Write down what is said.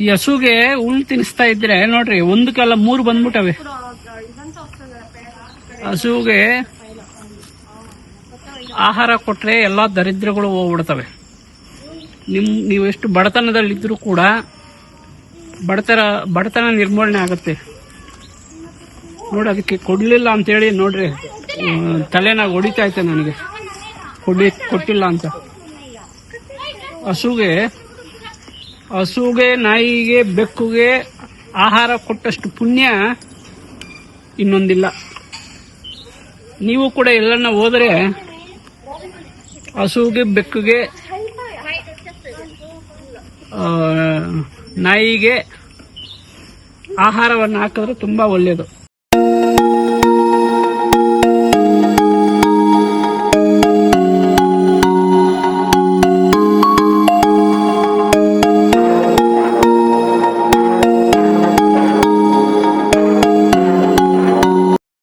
ಈ ಹಸುಗೆ ಹುಲ್ ತಿನ್ನಿಸ್ತಾ ಇದ್ರೆ ನೋಡ್ರಿ ಒಂದಕ್ಕೆಲ್ಲ ಮೂರು ಬಂದ್ಬಿಟ್ಟವೆ. ಹಸುಗೆ ಆಹಾರ ಕೊಟ್ಟರೆ ಎಲ್ಲ ದರಿದ್ರಗಳು ಹೋಗ್ಬಿಡ್ತವೆ. ನಿಮ್ಮ ನೀವೆಷ್ಟು ಬಡತನದಲ್ಲಿದ್ದರೂ ಕೂಡ ಬಡತನ ಬಡತನ ನಿರ್ಮೂಲನೆ ಆಗುತ್ತೆ. ನೋಡಿ, ಅದಕ್ಕೆ ಕೊಡಲಿಲ್ಲ ಅಂತೇಳಿ ನೋಡ್ರಿ ತಲೆನಾಗ ಹೊಡಿತಾ ಐತೆ ನನಗೆ. ಕೊಡಿ ಕೊಟ್ಟಿಲ್ಲ ಅಂತ. ಹಸುಗೆ ಹಸುಗೆ, ನಾಯಿಗೆ, ಬೆಕ್ಕುಗೆ ಆಹಾರ ಕೊಟ್ಟಷ್ಟು ಪುಣ್ಯ ಇನ್ನೊಂದಿಲ್ಲ. ನೀವು ಕೂಡ ಎಲ್ಲನ್ನ ಹೋದರೆ ಹಸುಗೆ ಬೆಕ್ಕುಗೆ ನಾಯಿಗೆ ಆಹಾರವನ್ನು ಹಾಕಿದ್ರೆ ತುಂಬಾ ಒಳ್ಳೆಯದು